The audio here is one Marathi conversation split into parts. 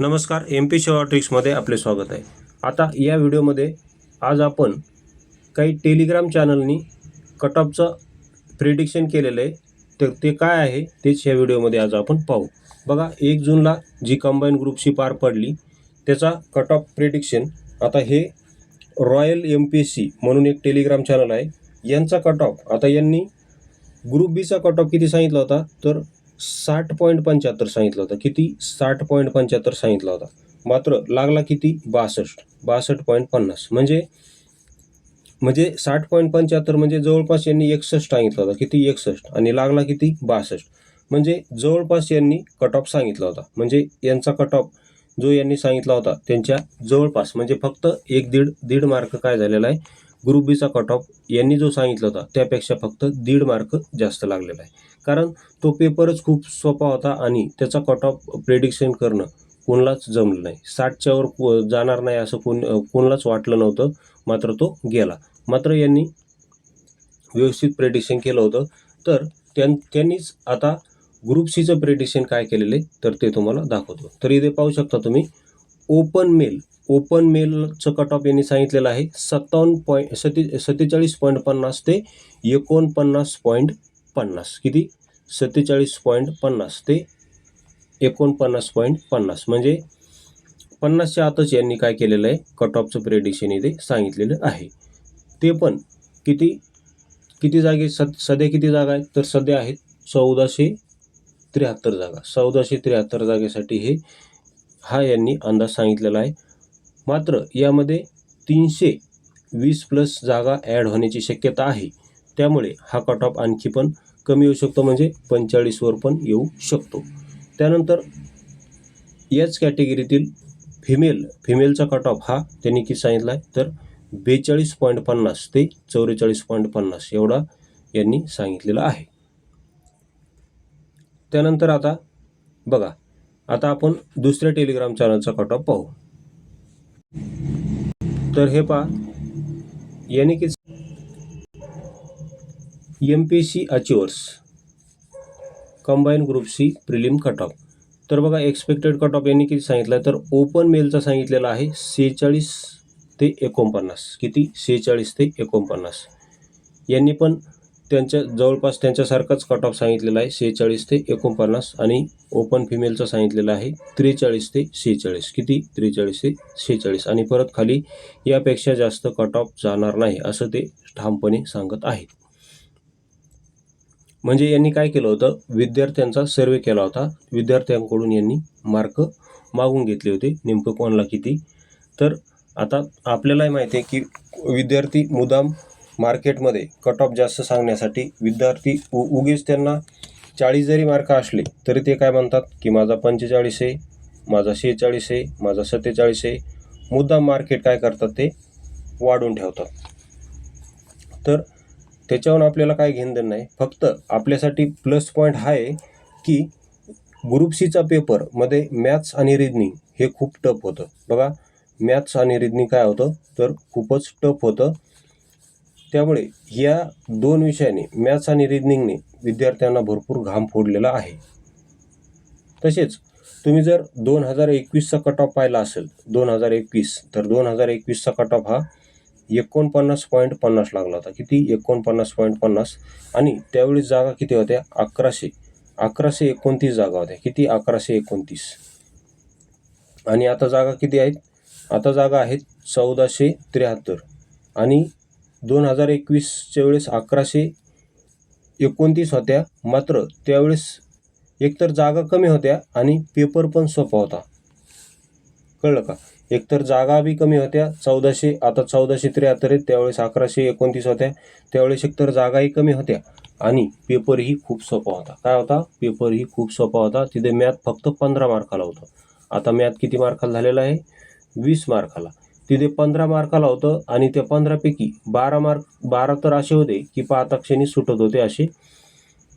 नमस्कार एम पी शेवा ट्रिक्समध्ये आपले स्वागत आहे. आता या व्हिडिओमध्ये आज आपण काही टेलिग्राम चॅनलनी कट ऑफचं प्रिडिक्शन केलेलं आहे. तर ते काय आहे तेच या व्हिडिओमध्ये आज आपण पाहू. बघा एक जूनला जी कंबाईन ग्रुपशी पार पडली त्याचा कट ऑफ प्रिडिक्शन आता हे रॉयल एम पी सी म्हणून एक टेलिग्राम चॅनल आहे. यांचा कट ऑफ आता यांनी ग्रुप बीचा कट ऑफ किती सांगितला होता? तर साठ पॉईंट पंच्याहत्तर सांगितलं होतं. किती? साठ पॉईंट पंच्याहत्तर सांगितला होता. मात्र लागला किती? बासष्ट. बासष्ट पॉईंट पन्नास. म्हणजे म्हणजे साठ पॉईंट पंच्याहत्तर म्हणजे जवळपास यांनी एकसष्ट सांगितलं होतं. किती? एकसष्ट. आणि लागला किती? बासष्ट. म्हणजे जवळपास यांनी कट ऑफ सांगितला होता. म्हणजे यांचा कट ऑफ जो यांनी सांगितला होता त्यांच्या जवळपास. म्हणजे फक्त एक दीड दीड मार्क काय झालेला आहे? ग्रुप बीचा कट ऑफ यांनी जो सांगितला होता त्यापेक्षा फक्त दीड मार्क जास्त लागलेला आहे. कारण तो पेपरच खूप सोपा होता आणि त्याचा कट ऑफ प्रेडिक्शन करणं कोणालाच जमलं नाही. साठच्या वर जाणार नाही असं कोण कोणालाच वाटलं नव्हतं मात्र तो गेला. मात्र यांनी व्यवस्थित प्रेडिक्शन केलं होतं. तर त्यां त्यांनीच आता ग्रुप सीचं प्रेडिक्शन काय केलेलं आहे तर ते तुम्हाला दाखवतो. तर इथे पाहू शकता तुम्ही ओपन मेल ओपन मेलचं कट ऑफ यांनी सांगितलेलं आहे. सत्तावन्न पॉईंट सत्ते सत्तेचाळीस पॉईंट पन्नास ते एकोणपन्नास पॉईंट पन्नास. किती? सत्तेचाळीस पॉईंट पन्नास ते एकोणपन्नास पॉईंट पन्नास. म्हणजे पन्नासच्या आतच यांनी काय केलेलं आहे? कट ऑफचं प्रेडिक्शन इथे सांगितलेलं आहे. ते पण किती? किती जागे? सद सध्या किती जागा आहेत? तर सध्या आहेत चौदाशे त्र्याहत्तर जागा. चौदाशे त्र्याहत्तर जागेसाठी हे हा यांनी अंदाज सांगितलेला आहे. मात्र यामध्ये तीनशे वीस प्लस जागा ॲड होण्याची शक्यता आहे. त्यामुळे हा कट ऑफ आणखी पण कमी येऊ शकतो म्हणजे पंचेचाळीसवर पण येऊ शकतो. त्यानंतर याच कॅटेगरीतील फिमेल फिमेलचा कट ऑफ हा त्यांनी की सांगितला आहे तर बेचाळीस पॉईंट पन्नास ते चौवेचाळीस पॉईंट पन्नास एवढा यांनी सांगितलेला आहे. त्यानंतर आता बघा आता आपण दुसऱ्या टेलिग्राम चॅनलचा कट ऑफ पाहू. तर हे पहा. याने की M P C achievers combine group C prelim cut off तर बघा एक्सपेक्टेड कट ऑफ यांनी किती सांगितलं आहे? तर ओपन मेलचा सांगितलेला आहे सेहेचाळीस ते एकोणपन्नास. किती? सेहेचाळीस ते एकोणपन्नास. यांनी पण त्यांच्या जवळपास त्यांच्यासारखाच कट ऑफ सांगितलेला आहे सेहेचाळीस ते एकोणपन्नास आणि ओपन फिमेलचं सांगितलेलं आहे त्रेचाळीस ते सेहेचाळीस. किती? त्रेचाळीस ते सेहेचाळीस. आणि परत खाली यापेक्षा जास्त कट ऑफ जाणार नाही असं ते ठामपणे सांगत आहेत. म्हणजे यांनी काय केलं होतं? विद्यार्थ्यांचा सर्वे केला होता. विद्यार्थ्यांकडून यांनी मार्क मागून घेतले होते. नेमकं कोणाला किती? तर आता आपल्यालाही माहिती आहे की विद्यार्थी मुदाम मार्केटमध्ये कट ऑफ जास्त सांगण्यासाठी विद्यार्थी उ उगीच त्यांना चाळीस जरी मार्क असले तरी ते काय म्हणतात की माझा पंचेचाळीस आहे माझा शेहेचाळीस आहे माझा सत्तेचाळीस आहे. मुद्दाम मार्केट काय करतात ते वाढवून ठेवतात. तर त्याच्यावरून आपल्याला काय घेणं नाही. फक्त आपल्यासाठी प्लस पॉईंट हा आहे की ग्रुप सीचा पेपरमध्ये मॅथ्स आणि रिजनिंग हे खूप टफ होतं. बघा मॅथ्स आणि रिजनिंग काय होतं? तर खूपच टफ होतं. त्यामुळे या दोन विषयाने मॅथ्स आणि रिजनिंगने विद्यार्थ्यांना भरपूर घाम फोडलेला आहे. तसेच तुम्ही जर दोन हजार एकवीसचा कट ऑफ पाहिला असेल दोन हजार एकवीस तर दोन हजार एकवीसचा कट ऑफ हा एकोणपन्नास पॉईंट पन्नास लागला होता. किती? एकोणपन्नास पॉईंट पन्नास. आणि त्यावेळी जागा किती होत्या? अकराशे. अकराशे एकोणतीस जागा होत्या. किती? अकराशे एकोणतीस. आणि आता जागा किती आहेत? आता जागा आहेत चौदाशे त्र्याहत्तर. आणि दोन हजार एकवीसच्या वेळेस अकराशे एकोणतीस होत्या. मात्र त्यावेळेस एकतर जागा कमी होत्या आणि पेपर पण सोपा होता. कळलं का? एकतर जागा बी कमी होत्या चौदाशे आता चौदाशे त्र्याहत्तर आहेत त्यावेळेस अकराशे एकोणतीस होत्या. त्यावेळेस एकतर जागाही कमी होत्या आणि पेपरही खूप सोपा होता. काय होता? पेपरही खूप सोपा होता. तिथे मॅथ फक्त पंधरा मार्काला होतं. आता मॅथ किती मार्काला झालेला आहे? वीस मार्काला तिथे पंधरा मार्काला होतं आणि त्या पंधरापैकी बारा मार्क बारा तर असे होते की पाहता क्षणी सुटत होते असे.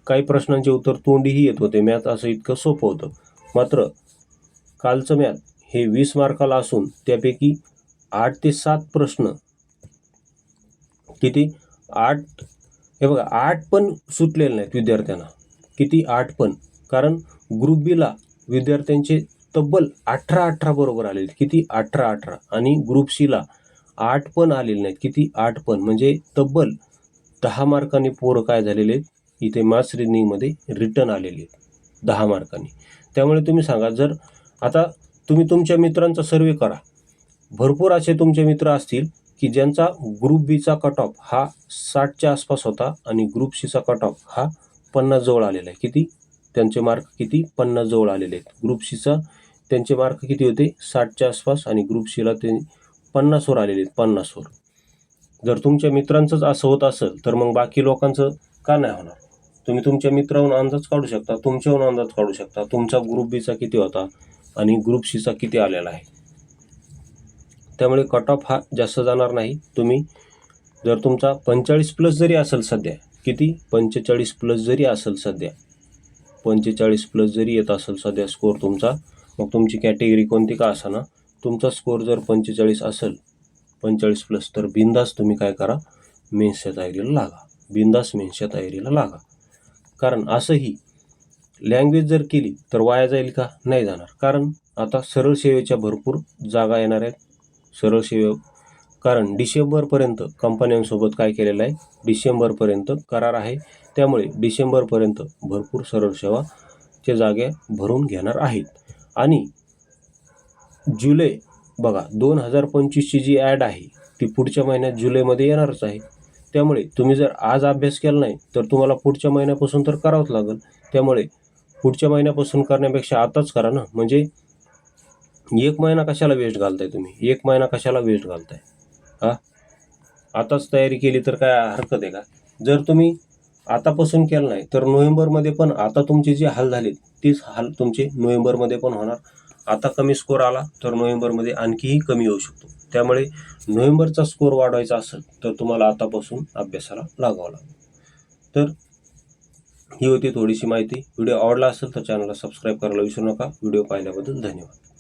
काही प्रश्नांचे उत्तर तोंडीही येत होते. मॅथ असं इतकं सोपं होतं. मात्र कालचं मॅथ हे वीस मार्काला असून त्यापैकी आठ ते सात प्रश्न किती? आठ हे बघा आठ पण सुटलेले नाहीत विद्यार्थ्यांना. किती? आठ पण. कारण ग्रुप बीला विद्यार्थ्यांचे तब्बल अठरा अठरा बरोबर आलेले आहेत. किती? अठरा अठरा. आणि ग्रुप सीला आठ पण आलेले नाहीत. किती? आठ पण. म्हणजे तब्बल दहा मार्कांनी पोरं काय झालेले आहेत? इथे मास रिनिंगमध्ये रिटर्न आलेले आहेत. दहा मार्कांनी. त्यामुळे तुम्ही सांगा जर आता तुम्ही तुमच्या मित्रांचा सर्वे करा. भरपूर असे तुमचे मित्र असतील की ज्यांचा ग्रुप बीचा कट ऑफ हा साठच्या आसपास होता आणि ग्रुप सीचा कट ऑफ हा पन्नास जवळ आलेला आहे. किती? त्यांचे मार्क किती? पन्नास जवळ आलेले आहेत. ग्रुप सीचा त्यांचे मार्क किती होते? साठच्या आसपास आणि ग्रुप सीला ते पन्नासवर आलेले आहेत पन्नासवर जर तुमच्या मित्रांचंच असं होत असेल तर मग बाकी लोकांचं का नाही होणार? तुम्ही तुमच्या मित्राहून अंदाज काढू शकता तुमच्याहून अंदाज काढू शकता तुमचा ग्रुप बीचा किती होता आणि ग्रुप सीचा किती आलेला आहे. त्यामुळे कट ऑफ हा जास्त जाणार नाही. तुम्ही जर तुमचा पंचेचाळीस प्लस जरी असेल सध्या किती? पंचेचाळीस प्लस जरी असेल सध्या पंचेचाळीस प्लस जरी येत असेल सध्या स्कोअर तुमचा मग तुमची कॅटेगरी कोणती का असा ना तुमचा स्कोअर जर पंचेचाळीस असेल पंचेचाळीस प्लस तर बिंदास तुम्ही काय करा मेन्सच्या तयारीला लागा. बिंदास मेन्सच्या तयारीला लागा. कारण असंही लँग्वेज जर केली तर वाया जाईल का? नाही जाणार. कारण आता सरळ सेवेच्या भरपूर जागा येणार आहेत. सरळ सेवे कारण डिसेंबरपर्यंत कंपन्यांसोबत काय केलेलं आहे? डिसेंबरपर्यंत करार आहे. त्यामुळे डिसेंबरपर्यंत भरपूर सरळ सेवाच्या जागा भरून घेणार आहेत. आणि जुलै बघा दोन हजार पंचवीसची जी ॲड आहे ती पुढच्या महिन्यात जुलैमध्ये येणारच आहे. त्यामुळे तुम्ही जर आज अभ्यास केला नाही तर तुम्हाला पुढच्या महिन्यापासून तर करावंच लागेल. त्यामुळे पुढच्या महिन्यापासून करण्यापेक्षा आताच करा ना. म्हणजे एक महिना कशाला वेस्ट घालताय तुम्ही? एक महिना कशाला वेस्ट घालताय? हा? आताच तयारी केली तर काय हरकत आहे का? जर तुम्ही आतापासून केलं नाही तर नोव्हेंबरमध्ये पण आता तुमचे जे हाल झाले तेच हाल तुमचे नोव्हेंबरमध्ये पण होणार. आता कमी स्कोर आला तर नोव्हेंबरमध्ये आणखीही कमी येऊ शकतो. त्यामुळे नोव्हेंबरचा स्कोर वाढवायचा असेल तर तुम्हाला आतापासून अभ्यासाला लागावा लागेल. तर ही होती थोडीशी माहिती. व्हिडिओ आवडला असेल तर चॅनलला सबस्क्राईब करायला विसरू नका. व्हिडिओ पाहिल्याबद्दल धन्यवाद.